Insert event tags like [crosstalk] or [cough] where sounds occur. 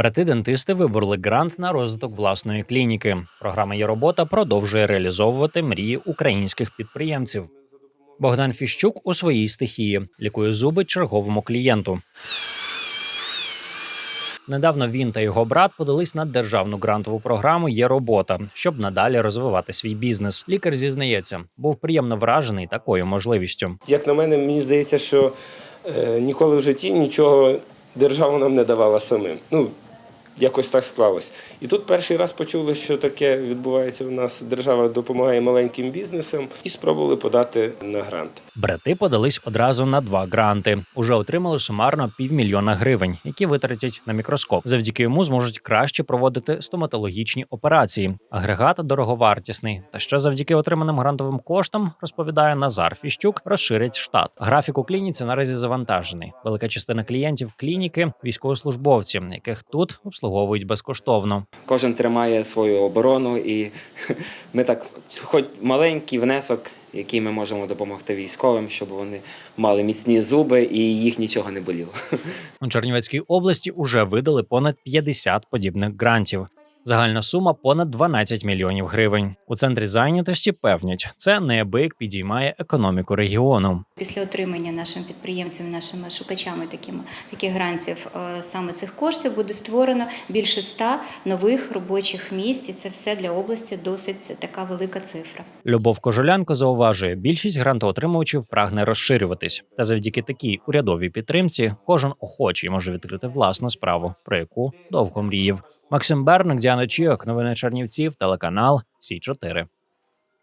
Брати-дентисти вибороли грант на розвиток власної клініки. Програма є робота продовжує реалізовувати мрії українських підприємців. Богдан Фіщук у своїй стихії лікує зуби черговому клієнту. Недавно він та його брат подались на державну грантову програму Є робота, щоб надалі розвивати свій бізнес. Лікар зізнається, був приємно вражений такою можливістю. Як на мене, мені здається, що е, ніколи в житті нічого держава нам не давала самим. Ну, якось так склалось. І тут перший раз почули, що таке відбувається у нас. Держава допомагає маленьким бізнесам і спробували подати на грант. Брати подались одразу на два гранти. Уже отримали сумарно півмільйона гривень, які витратять на мікроскоп. Завдяки йому зможуть краще проводити стоматологічні операції. Агрегат дороговартісний. Та ще завдяки отриманим грантовим коштам, розповідає Назар Фіщук, розширять штат. Графік у клініці наразі завантажений. Велика частина клієнтів клініки військовослужбовці, яких тут обслуговують безкоштовно. Кожен тримає свою оборону, і [laughs] ми так, хоч маленький внесок, який ми можемо допомогти військовим, щоб вони мали міцні зуби і їх нічого не боліло. [laughs] У Чернівецькій області уже видали понад 50 подібних грантів. Загальна сума понад 12 мільйонів гривень. У центрі зайнятості певнять, це неабияк підіймає економіку регіону. Після отримання нашим підприємцям, нашими шукачами такими таких грантів е, саме цих коштів буде створено більше ста нових робочих місць, і це все для області досить така велика цифра. Любов Кожулянко зауважує, більшість грантоотримувачів прагне розширюватись, та завдяки такій урядовій підтримці кожен охочий може відкрити власну справу, про яку довго мріяв. Максим Берник, Діана Чіок, новини Чернівців, телеканал Сі 4